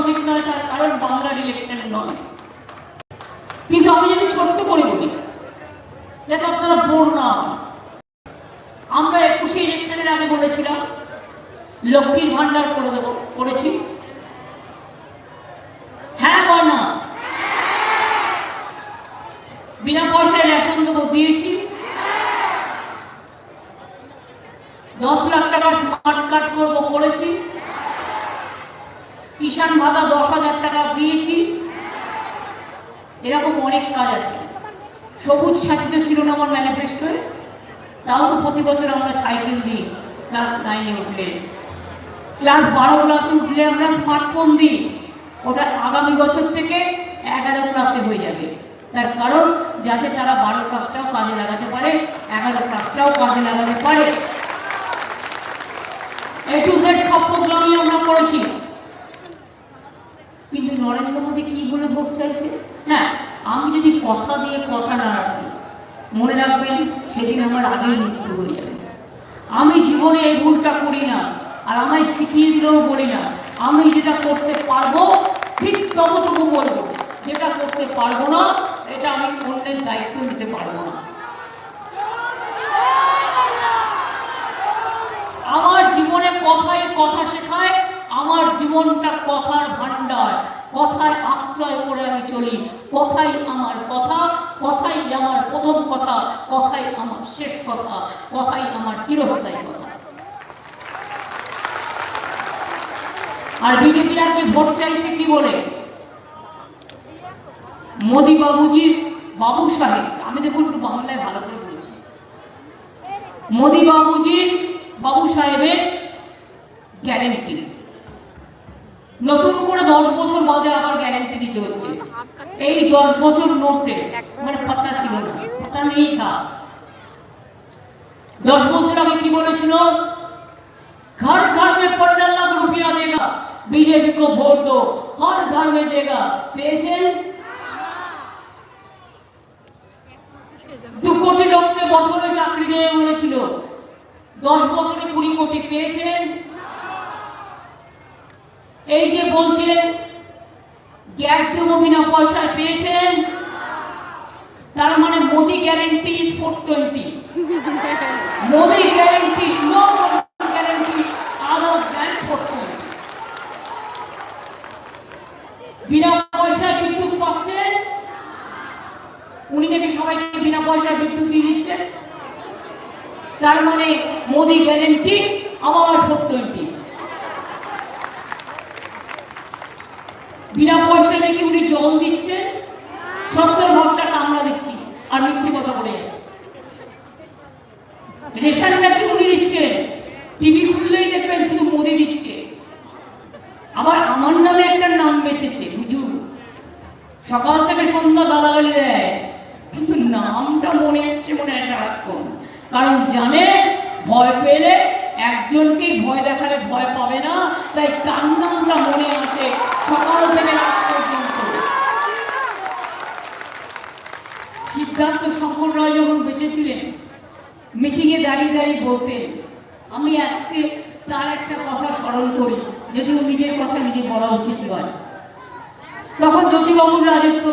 উচিত নয়, তার কারণ বাংলার ইলেকশন নয়। কিন্তু আমি যদি ছোট্ট করে বলি, দেখো আপনারা বোর না। আমরা একুশে ইলেকশনের আগে বলেছিলাম, লক্ষ্মীর ভান্ডার করে দেবো, করেছি হ্যাঁ বা না বিনা পয়সায় রেশন দেবো দিয়েছি দশ লাখ টাকার স্মার্ট কার্ড করব করেছি কিষাণ ভাতা দশ হাজার টাকা দিয়েছি। এরকম অনেক কাজ আছে। সবুজ সাথীতে ছিল না আমার ম্যানিফেস্টোয় তাও তো প্রতি বছর আমরা সাইকেল দিই। ক্লাস নাইনে উঠলে। ক্লাস বারো ক্লাসে উঠলে আমরা স্মার্টফোন দিই। ওটা আগামী বছর থেকে এগারো ক্লাসে হয়ে যাবে। তার কারণ, যাতে তারা বারো ক্লাসটাও কাজে লাগাতে পারে, এগারো ক্লাসটাও কাজে লাগাতে পারে। এ টু জেড সব প্রোগ্রামই আমরা করেছি। নরেন্দ্র মোদী কি বলে ভোট চাইছে? হ্যাঁ আমি যদি কথা দিয়ে কথা না রাখি, মনে রাখবেন, সেদিন আমার আগেই মৃত্যু হয়ে যাবে। আমি জীবনে এই ভুলটা করি না, আর আমায় শিখিয়ে দিলেও বলি না, আমি যেটা করতে পারব, ঠিক ততটুকু বলব, যেটা করতে পারব না, এটা আমি অন্যের দায়িত্ব নিতে পারব না। আমার জীবনে কথায় কথা শেখায়, আমার ভান্ডার কথায় আশ্রয় করে আমি চলি। কথাই আমার কথা, কথাই আমার প্রথম কথা, কথাই আমার শেষ কথা, কথাই আমার চিরস্থায়ী কথা। আর বিজেপি আজকে ভোট চাইছে কি বলে? মোদি বাবুজির বাবু সাহেব। আমি দেখুন একটু বাংলায় ভালো করে বলছি। মোদি বাবুজির বাবু সাহেবের গ্যারেন্টি নতুন করে দশ বছর বাদে আবার গ্যারেন্টি দিতে হচ্ছে এই দশ বছর নোটিস মানে পাতা ছিল না পাতা নেই থা দশ বছর আগে কি বলেছিল घर घर में पंद्रह लाख रुपया देगा बीजेपी को वोट दो हर घर में देगा পেয়েছেন দু কোটি লোককে বছরে চাকরি দিয়ে বলেছিল দশ বছরে কুড়ি কোটি পেয়েছেন এই যে বলছেন গ্যাস দেবো বিনা পয়সায় পেয়েছেন। তার মানে Modi guarantee is four twenty Modi guarantee no guarantee other than four বিনা পয়সায় বিদ্যুৎ পাচ্ছেন? উনি নাকি সবাইকে বিনা পয়সায় বিদ্যুৎ দিয়ে দিচ্ছেন? তার মানে মোদি গ্যারেন্টি আবার ফোর টোয়েন্টি বিনা পয়সায় নাকি উনি জল দিচ্ছেন? সত্তর ভাগ টাকা আমরা দিচ্ছি, আর মিথ্যে কথা বলে যাচ্ছে। রেশন নাকি উনি দিচ্ছেন? টিভি খুললেই দেখবেন শুধু মোদি দিচ্ছে। আবার আমার নামে একটা নাম বেঁচেছে, হুজুর। সকাল থেকে সন্ধ্যা গালাগালি দেয়। কিন্তু নামটা মনে হচ্ছে মনে হয় সারাক্ষণ। কারণ জানে, ভয় পেলে, একজনকেই ভয় দেখালে ভয় পাবে না, তাই তার নামটা মনে আসে সকাল থেকে রাত পর্যন্ত সিদ্ধার্থ শঙ্কর রায় যখন বেঁচে ছিলেন, মিটিংয়ে দাঁড়িয়ে দাঁড়িয়ে বলতে আমি আজকে তার একটা কথা স্মরণ করি, যদিও নিজের কথা নিজে বলা উচিত নয়। তখন জ্যোতিবাবুর রাজত্ব